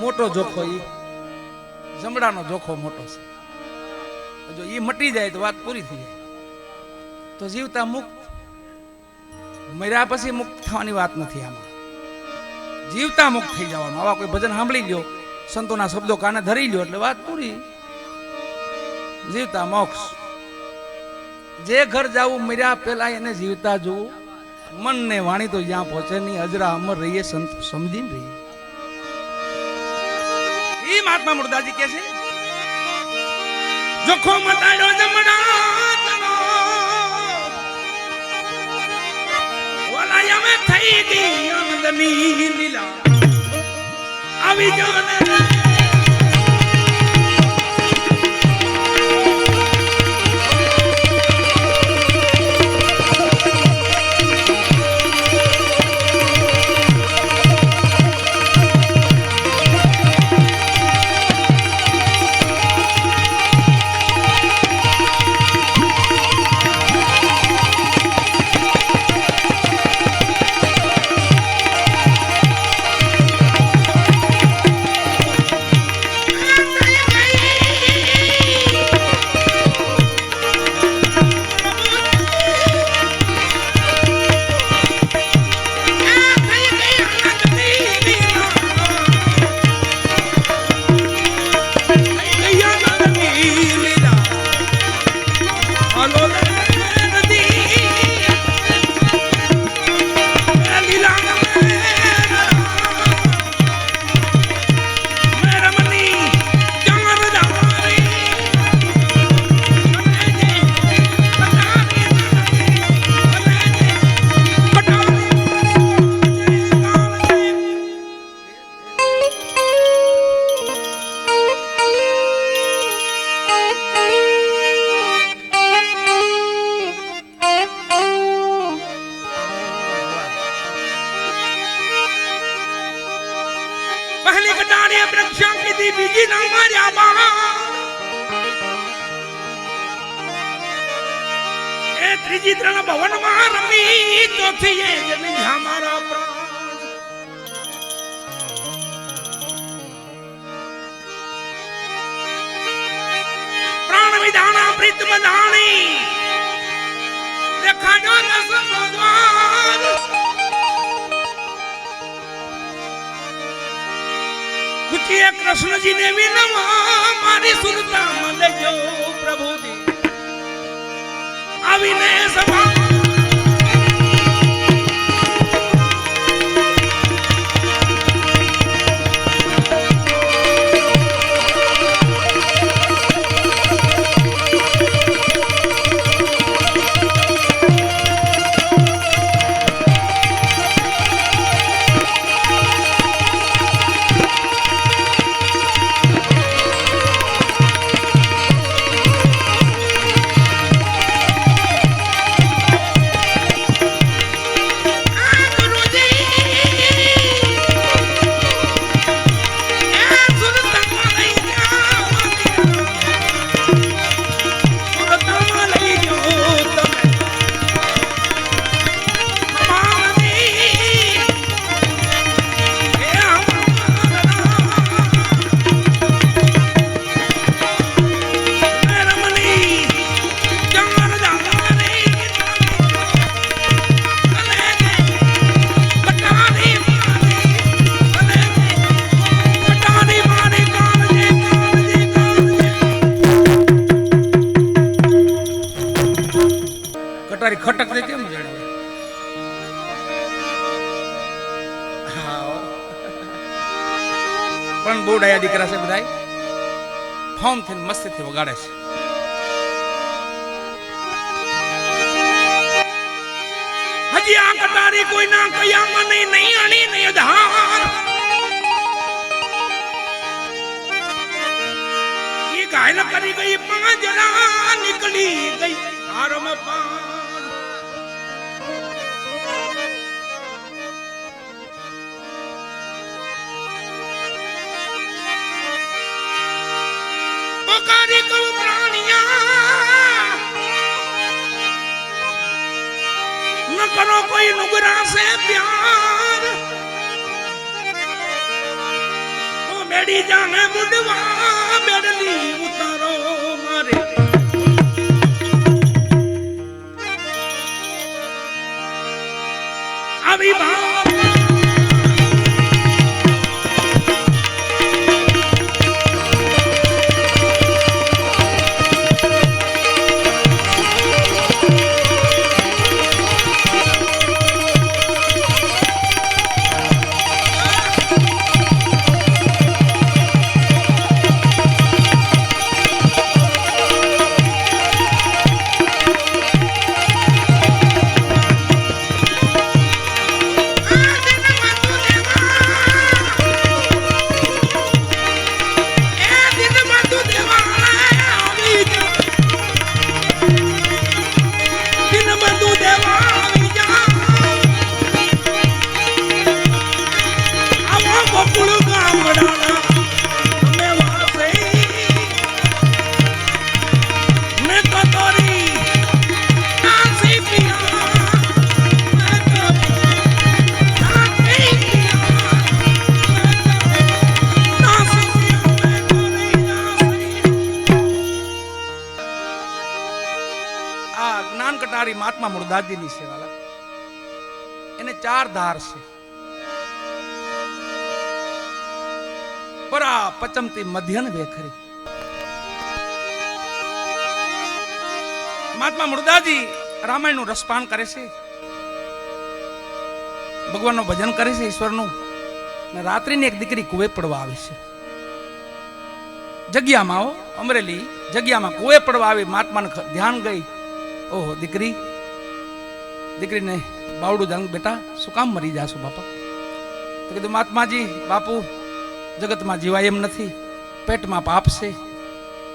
મોટો જોખો ઈ. જમડાનો જોખો મોટો છે. જો ઈ મટી જાય તો વાત પૂરી થઈ જાય. તો જીવતા મુક્ત, મર્યા પછી મુક્ત થવાની વાત નથી આમાં. જીવતા મુક્ત થઈ જવાનું. આવા કોઈ ભજન સાંભળી લ્યો, સંતોના શબ્દો કાને ધરી લ્યો એટલે વાત પૂરી. જીવતા મોક્ષ. જે ઘર જાવું મર્યા પહેલા એને જીવતા જોવું. મન ને વાણી તો જ્યાં પહોંચે નહીં, અજરા અમર રહીએ સંત સમજીને રહીએ. ઈ મહાત્મા મુરદાજી કે છે, જોખો મતાડો જમણા તળો વાલા અમે થઈ ગઈ આનંદની લીલા. આવી જાને પહેલી કટારીએ વૃક્ષા કીધી બીજી ના માર્યા બા એ ત્રીજી ત્રણ ભવનમાં રમી ચોથી એ જમી મારા પ્રાણ. પ્રાણ વિધાના પ્રીતમ ધાણી દેખાડો દસ ભગવાન. પૂછીએ કૃષ્ણજીને વિનવા મારી સુરતા મને જો પ્રભુજી. આવીને સભા હજી આ કટારી કોઈના કયામાં નહીં નહીં અણી નહીં ધાર ઈ ગાયલ કરી ગઈ પાંજરા નીકળી ગઈ. આરમ પાન પોકારી કોઈ નુગરા સે પ્યાર? ઓ મેડી જાને મુડવા મેડલી ઉતારો મારે. આવી ભાવ મુરદાસજીની સેવા એને ચાર ધાર છે. પરા પચમતી મધ્યન વેખરી. મહાત્મા મુરદાજી રામાયણનું રસપાન કરે છે. ભગવાનનું ભજન કરે છે ઈશ્વરનું. ને રાત્રિની એક દીકરી કુવે પડવા આવી છે. જગ્યામાં અમરેલી, જગ્યામાં કુવે પડવા આવી, મહાત્માને ધ્યાન ગઈ. ઓહો, દીકરી. દીકરીને બાવડું જાણ, બેટા, શું કામ મરી જાશો બાપા? તો કીધું, મહાત્માજી, બાપુ, જગતમાં જીવાય એમ નથી, પેટમાં પાપ છે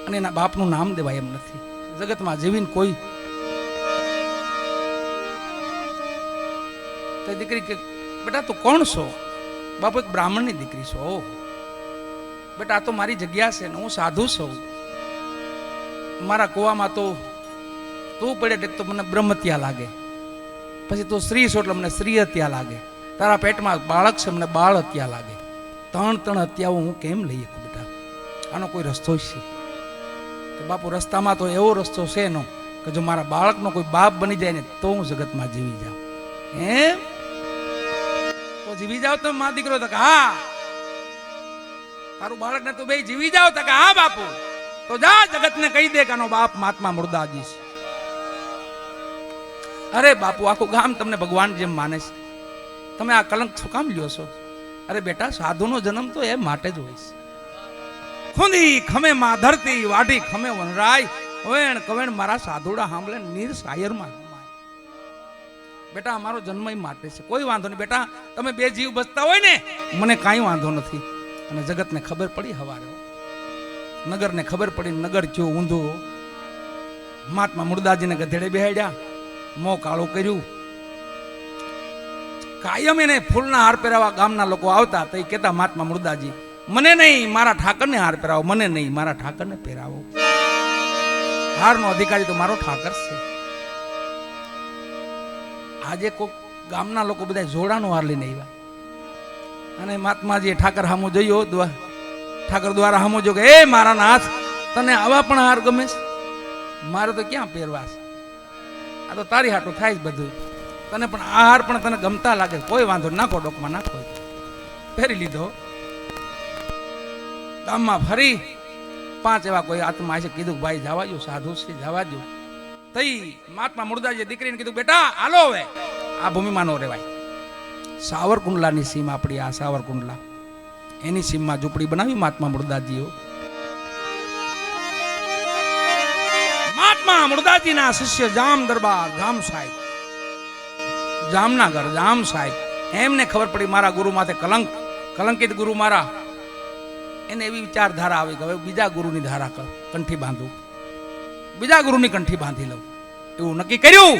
અને એના બાપનું નામ દેવાય એમ નથી. જગતમાં જીવીને કોઈ તો દીકરી કે, બેટા, તું કોણ છો? બાપુ, એક બ્રાહ્મણની દીકરી છો. બેટા, આ તો મારી જગ્યા છે ને હું સાધુ છું. મારા કુવામાં તો તું પડે તો મને બ્રહ્મત્યા લાગે. પછી તું સ્ત્રી છો એટલે મને સ્ત્રી હત્યા લાગે. તારા પેટમાં બાળક છે મને બાળ હત્યા લાગે. ત્રણ ત્રણ હત્યાઓ હું કેમ લઈ શકું બેટા? આનો કોઈ રસ્તો છે. કે બાપુ, રસ્તામાં તો એવો રસ્તો છે એનો કે જો મારા બાળકનો કોઈ બાપ બની જાય ને, તો હું જગતમાં જીવી જાઉં. એમ? તો જીવી જાવ તો મા દીકરો તો હા. તારું બાળકને તો બે જીવી જાવ તો હા બાપુ. તો જા જગતને કહી દે કે આનો બાપ મહાત્મા મુર્દાજી છે. અરે બાપુ, આખું ગામ તમને ભગવાન જેમ માને છે. તમે આ કલંક શું કામ લ્યો છો? અરે બેટા, સાધુનો જન્મ તો એ માટે જ હોય છે. ખુંદી ખમે માં ધરતી, વાઢી ખમે વનરાય. વેણ કવેણ મારા સાધુડા સાંભળે નીર શાયરમાં બેટા, અમારો જન્મ એ માટે છે. કોઈ વાંધો નહીં. બેટા, તમે બે જીવ બચતા હોય ને, મને કાંઈ વાંધો નથી. અને જગતને ખબર પડી હવારે નગરને ખબર પડી, નગર કયો ઊંધો. મહાત્મા મુરદાજીને ગધેડે બેહાડ્યા. મોં કાળું કર્યું. કાયમ એને ફૂલના હાર પહેરાવા ગામના લોકો આવતા તો એ કહેતા, મહાત્મા મુરદાજી, મને નહીં, મારા ઠાકરને હાર પહેરાવો, મને નહીં, મારા ઠાકરને પહેરાવો. હારનો અધિકારી તો મારો ઠાકર છે. આજે કોઈક ગામના લોકો બધા જોડાનો હાર લઈને આવ્યા. અને મહાત્માજીએ ઠાકર હામો જોયો ઠાકર દ્વારા હામો જો કે, એ મારા નાથ, તને આવા પણ હાર ગમે મારે તો ક્યાં પહેરવા છે? આ તો તારી હાટું થાય જ બધું. તને પણ આહાર પણ તને ગમતા લાગે. કોઈ વાંધો નાખો, ડોકમાં નાખો. પહેરી લીધો. ગામમાં ફરી પાંચ એવા કોઈ આત્મા છે, કીધું, ભાઈ, જવા દો સાધુ શ્રી જવા દો તઈ મહાત્મા મુરદાજીએ દીકરીને કીધું, બેટા, હાલો હવે. આ ભૂમિમાં નો રહેવાય. સાવરકુંડલાની સીમ આપણી, આ સાવરકુંડલા. એની સીમમાં ઝૂંપડી બનાવી મહાત્મા મુરદાજીઓ મહાત્મા મુરદાજીના શિષ્ય જામ દરબાર, જામ સાહેબ. જામનગર જામ સાહેબ. એમને ખબર પડી મારા ગુરુ માથે કલંક, કલંકિત ગુરુ મારા. એને એવી વિચારધારા આવી કે હવે બીજા ગુરુની ધારા કંઠી બાંધું. બીજા ગુરુની કંઠી બાંધી લઉં. એવું નક્કી કર્યું.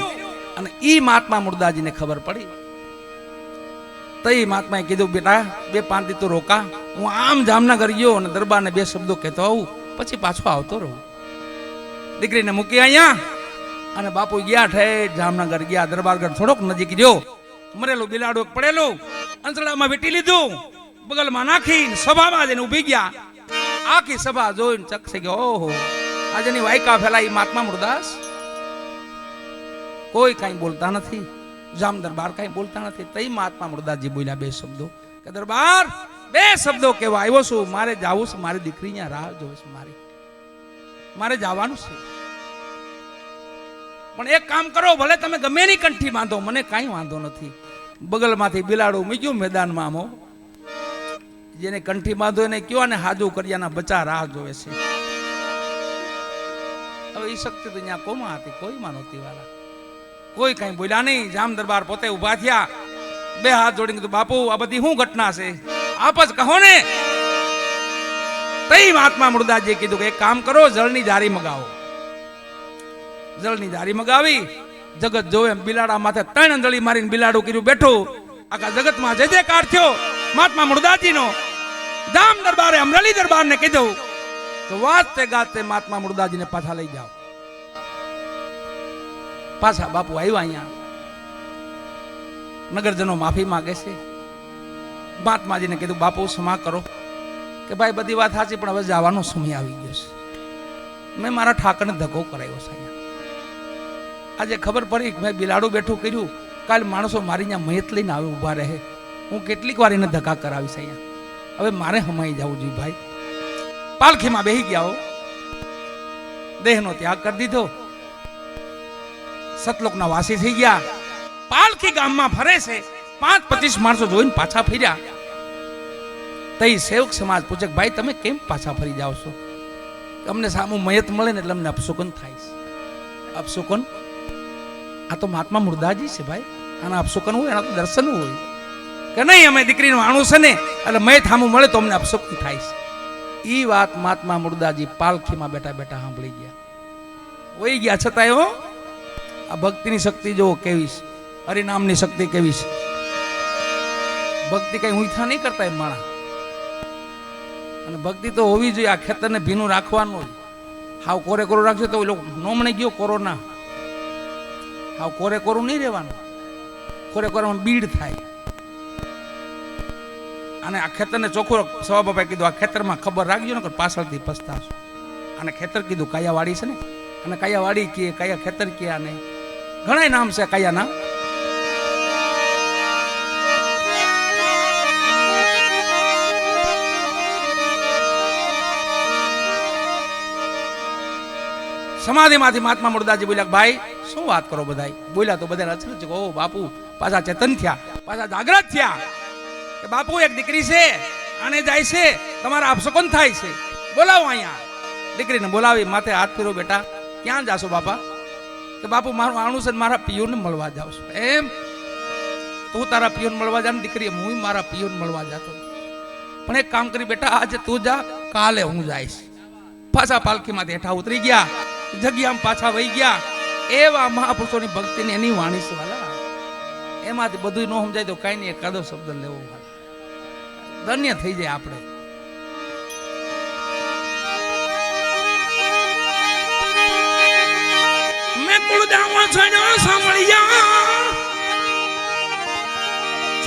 અને ઈ મહાત્મા મુર્દાજીને ખબર પડી. તો એ મહાત્માએ કીધું, બેટા, બે પાંચ તો રોકા. હું આમ જામનગર ગયો અને દરબારને બે શબ્દો કહેતો આવું. પછી પાછો આવતો રહું. દીકરીને મૂકી અહીંયા. અને બાપુ ગયા ઠેઠ જામનગર ગયા, દરબારગઢ થોડોક નજીક ગયો મરેલું, બિલાડું પડેલું. અંસડામાં વીટી લીધું. બગલમાં નાખી સભામાં જઈને ઊભી ગયા. આખી સભા જોઈને ચકસી ગયો. ઓહો. આજની વાયકા ફેલાઈ મહાત્મા મુરદાસ. કોઈ કાંઈ બોલતા નથી. જામ દરબાર કાંઈ બોલતા નથી. તઈ મહાત્મા મુરદાસજી બોલ્યા બે શબ્દો. કે દરબાર, બે શબ્દો કેવા આવ્યો છું. મારે જાવું છે, મારી દીકરી રાહ જોવે છે, મારી. મારે જવાનું છે. પણ એક કામ કરો, ભલે તમે ગમે એની કંઠી બાંધો, મને કાંઈ વાંધો નથી. બગલમાંથી બિલાડું મૂક્યું મેદાનમાં આમો જેને કંઠી બાંધો એને કયો અને હાજુ કર્યાના બચા રાહ જોવે છે. હવે એ શક્તિ તો અહીંયા કોમાં હતી? કોઈમાં નહોતી વાળા કોઈ કાંઈ બોલ્યા નહીં. જામ દરબાર પોતે ઊભા થયા. બે હાથ જોડીને કીધું, બાપુ, આ બધી શું ઘટના છે? આપ જ કહો ને. તઈ મહાત્મા મુરદાસજીએ કીધું કે એક કામ કરો, જળની જારી મગાવો. જળની જારી મગાવી, જગત જોવે એમ બિલાડા માથે ત્રણ અંજળી મારીને બિલાડું કર્યું, બેઠું. આખા જગતમાં જે જે થયો, મહાત્મા મુરદાસજીનો જામ દરબારે, અમરેલી દરબારને કીધું તો વાતે ગાતે મહાત્મા મુરદાસજીને પાછા લઈ જાઓ. પાછા બાપુ આવ્યા અહીંયા. નગરજનો માફી માંગે છે મહાત્માજીને કીધું, બાપુ, ક્ષમા કરો. કે ભાઈ, બધી વાત સાચી, પણ હવે જવાનો સમય આવી ગયો છે. મેં મારા ઠાકરને ધક્કો કરાવ્યો છે આજે ખબર પડી મેં બિલાડું બેઠું કર્યું. કાલ માણસો મારી ત્યાં મયત લઈને આવે, ઊભા રહે. હું કેટલીક વાર એને ધક્કા કરાવીશ અહીંયા. હવે મારે હમાઈ જવું જોઈએ ભાઈ. પાલખીમાં બેહી ગયા હો. દેહનો ત્યાગ કરી દીધો. સતલોકના વાસી થઈ ગયા. પાલખી ગામમાં ફરે છે. પાંચ પચીસ માણસો જોઈને પાછા ફર્યા. તઈ સેવક સમાજ પૂછે ભાઈ, તમે કેમ પાછા ફરી જાઓ છો? અમને સામું મયત મળે ને એટલે અમને અપશુકન થાય છે. અપશુકન? આ તો મહાત્મા મુર્દાજી છે ભાઈ. આના અપશુકન હોય એના તો દર્શન હોય. કે નહીં, અમે દીકરીનું આણું છે ને, એટલે મયત સામું મળે તો અમને અપશુકન થાય છે. એ વાત મહાત્મા મુર્દાજી પાલખીમાં બેઠા બેઠા સાંભળી ગયા. વહી ગયા છતાંય, હો. આ ભક્તિની શક્તિ જો કેવી છે. હરિનામની શક્તિ કેવી છે. ભક્તિ કઈ ઊંઠા નહીં કરતા એમ માણા અને ભક્તિ તો હોવી જોઈએ, આ ખેતરને ભીનું રાખવાનું હાવ કોરે કોરું રાખશે તો લોકો નોમણે ગયો કોરોના. હાવ કોરે કોરું નહીં રહેવાનું. કોરે કોરામાં બીડ થાય. અને આ ખેતરને ચોખ્ખું સવા બાપાએ કીધું, આ ખેતરમાં ખબર રાખજો ને કે પાછળથી પસ્તાશો. અને ખેતર કીધું કાયા વાડી છે ને? અને કયા વાડી કે, કયા ખેતર કીએ અને ઘણા નામ છે કયાના. સમાધિમાંથી મહાત્મા મુરદાજી બોલ્યા, ભાઈ, શું વાત કરો બધા બોલ્યા તો બધા અચરજ છે ઓ બાપુ, પાછા ચેતન થયા, પાછા જાગ્રત થયા. કે, બાપુ, એક દીકરી છે, આને જાય છે, તમારા અપશકન થાય છે. બોલાવો અહીંયા. દીકરીને બોલાવી, માથે હાથ ફેરો બેટા, ક્યાં જાશો બાપા? કે, બાપુ, મારું આણું છે મારા પિયોને મળવા જાઉં છું. એમ. તું તારા પિયોને મળવા જા દીકરી હું મારા પિયોને મળવા જાતો. પણ એક કામ કરી બેટા, આજે તું જા, કાલે હું જઈશ. પાછા પાલખીમાંથી હેઠા ઉતરી ગયા. જગ્યામાં પાછા વહી ગયા. એવા મહાપુરુષોની ભક્તિની એની વાણી છે વાલા. એમાંથી બધું ન સમજાય તો કાંઈ નહીં, એકાદો શબ્દ લેવો ધન્ય થઈ જાય આપણે.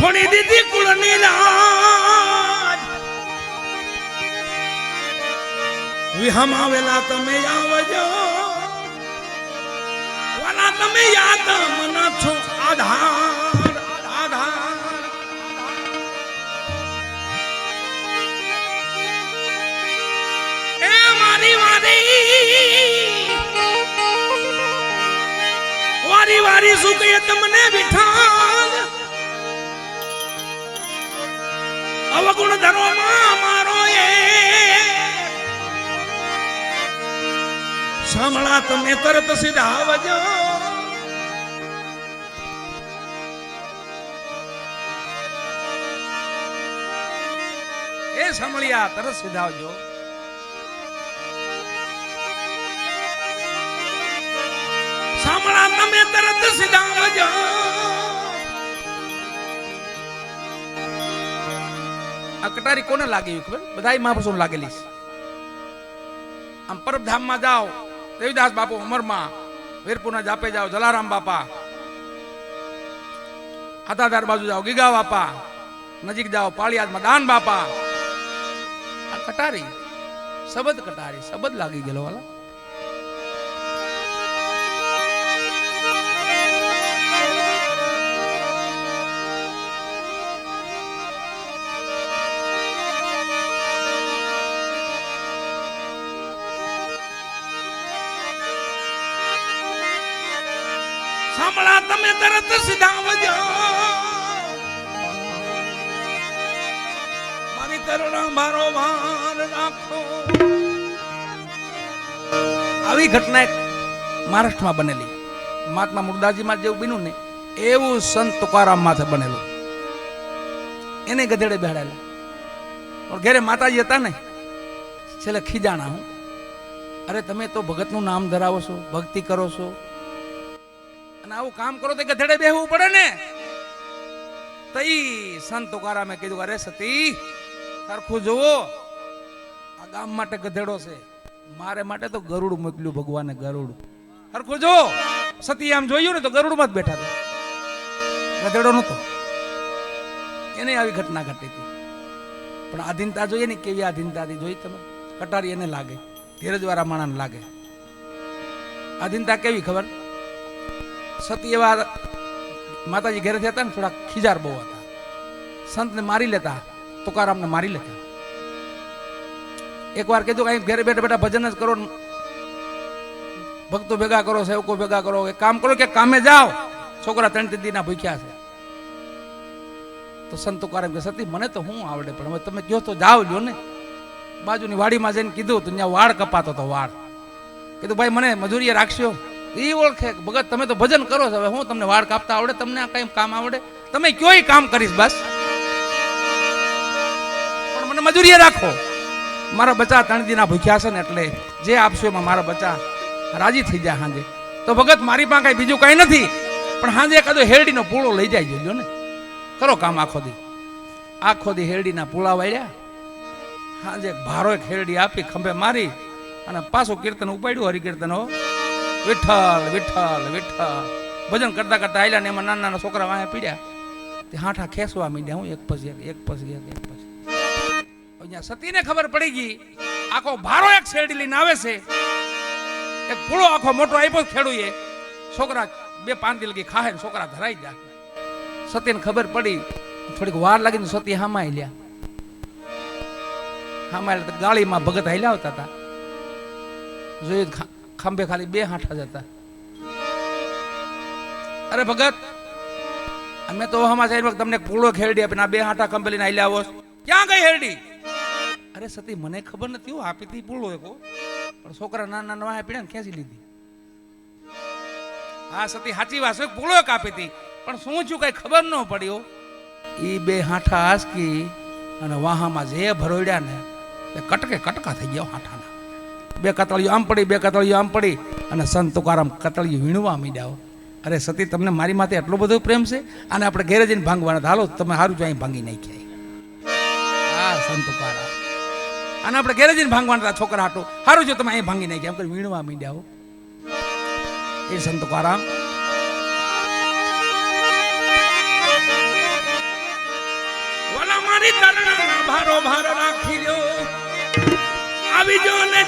છોડી દીધી કુળની લાજ વિહમાવેલા તમે આવજો. વાલા તમે યાદ મન છો આધાર આધાર એ મારી વારી. વારી વારી સુખે તમને વિઠાલ અવગુણ ધર્મમાં મારો સાંભળા તમે તરત સીધા આવજો એ સાંભળ્યા, તરત સીધાવજો સાંભળા તમે તરત સીધા આવજો આ કટારી કોને લાગી ખબર? બધા મહાપુરુષો લાગેલી છે. આમ પરબધામમાં જાઓ. દેવીદાસ બાપુ અમરમાં વીરપુરના જાપે જાઓ. જલારામ બાપા. આતાધાર બાજુ જાઓ. ગીગા બાપા. નજીક જાઓ. પાળિયાદમાં દાન બાપા. આ કટારી. સબદ કટારી. શબદ લાગી ગયેલો વાલા. આવી ઘટના એક મહારાષ્ટ્રમાં બનેલી. મહાત્મા મુરદાસજીમાં જેવું બન્યું ને, એવું સંત તુકારામ માથે બનેલું. એને ગધેડે બેહાડેલા. પણ ઘેરે માતાજી હતા ને, છેલ્લે ખીજાણા હું. અરે તમે તો ભગતનું નામ ધરાવો છો, ભક્તિ કરો છો અને આવું કામ કરો તો ગધેડે બેહવું પડે ને. તઈ સંત તુકારામે કીધું, અરે સતી, સરખું જુઓ. આ ગામ માટે ગધેડો છે. મારે માટે તો ગરુડ મોકલ્યું ભગવાને ગરુડ. સરખું જો સતી આમ જોયું ને તો ગરુડમાં જ બેઠા હતા ગધેડો નહોતો. એને આવી ઘટના ઘટી હતી. પણ આધીનતા જોઈએ ને કેવી આધીનતાથી જોઈ તમે? કટારી એને લાગે. ધીરજવાળા માણસને લાગે. આધીનતા કેવી ખબર? સતી એવા માતાજી ઘેરેથી હતા ને થોડા ખીજાર બહુ હતા. સંતને મારી લેતા, તુકારામને મારી લેતા. એકવાર કીધું કઈ ઘેરે બેઠા બેઠા ભજન જ કરો ભક્તો ભેગા કરો, સેવકો ભેગા કરો, એક કામ કરો કે કામે જાઓ. છોકરા ત્રણ ત્રણ દીના ભૂખ્યા છે. તો સંત તુકારામ કે, સતી, મને તો હું આવડે, પણ હવે તમે કહો તો જાઓ જો ને. બાજુની વાડીમાં જઈને કીધું, તો ત્યાં વાળ કપાતો તો વાળ. કીધું, ભાઈ, મને મજૂરીએ રાખશો? એ ઓળખે ભગત, તમે તો ભજન કરો છો, હવે હું તમને વાળ કાપતા આવડે, તમને આ કઈ કામ આવડે? તમે કયોય કામ કરીશ બસ? પણ મને મજૂરીએ રાખો. મારા બચ્ચા ત્રણ દિના ભૂખ્યા છે ને એટલે જે આપશો એમાં મારા બચ્ચા રાજી થઈ જાય હાંજે. તો ભગત, મારી પાસે કઈ બીજું કઈ નથી, પણ હાંજે એકાદો હેરડીનો પૂળો લઈ જાય જોજો ને. કરો કામ આખો દી. આખો દી હેરડીના પૂળા વાળ્યા. હાંજે ભારો એક હેરડી આપી, ખંભે મારી અને પાછું કીર્તન ઉપાડ્યું, હરિકીર્તન, હો. વિઠ્ઠલ વિઠ્ઠલ વિઠ્ઠલ. ભજન કરતા કરતા આયલા ને એમાં નાના નાના છોકરા વાંહે પીડ્યા. તે હાઠા ખેંચવા મીડ્યા હું એક પછી એક એક પછી એક એક પછી. અહીંયા સતીને ખબર પડી ગઈ, આખો ભારો એક શેરડી લઈને આવે છે. એક પૂળો આખો મોટો આપ્યો ખેડૂએ. છોકરા બે પાંચ દિલ લગી ખાહે છોકરા ધરાઈ જાય. સતીને ખબર પડી, થોડીક વાર લાગીને સતી હામાઈ લ્યા. હામાં તો ગાળીમાં ભગત હાલ્યા આવતા હતા. જોયું ખંભે ખાલી બે હાંઠા જતા અરે ભગત, અમે તો હમા સાહેબ તમને પૂળો ખેરડી આપીને આ બે હાંઠા ખંભે લઈને આવી આવો ક્યાં ગઈ હેરડી? અરે સતી, મને ખબર નથી હું, આપી હતી પૂળો એકો પણ છોકરા નાના નાના આપીને ખેંચી લીધી. હા સતી, સાચી વાત છે પૂળો એક આપી હતી પણ શું છું કઈ ખબર ન પડ્યો એ બે હાંઠા આસકી અને વાહામાં જે ભરોડ્યા ને તે કટકે કટકા થઈ ગયા હાંઠાના. બે કતળીઓ આમ પડી બે કતળીઓ આમ પડી અને સંત તુકારામ કતળીઓ વીણવા મીડ્યા અરે સતી, તમને મારી માથે એટલો બધો પ્રેમ છે? અને આપણે ઘેરે જઈને ભાંગવાના હાલો, તમે સારું જો અહીં ભાંગી નાખ્યા. હા સંત તુકારામ અને આપણે ઘેરે જઈને ભાંગવાના હતા છોકરા હાટો. સારું જો તમે અહીં ભાંગી નાખ્યા, એમ કરી વીણવા મીડ્યા એ સંત તુકારામ મારી ભારો ભાર રાખી લ્યો. આવી જો ને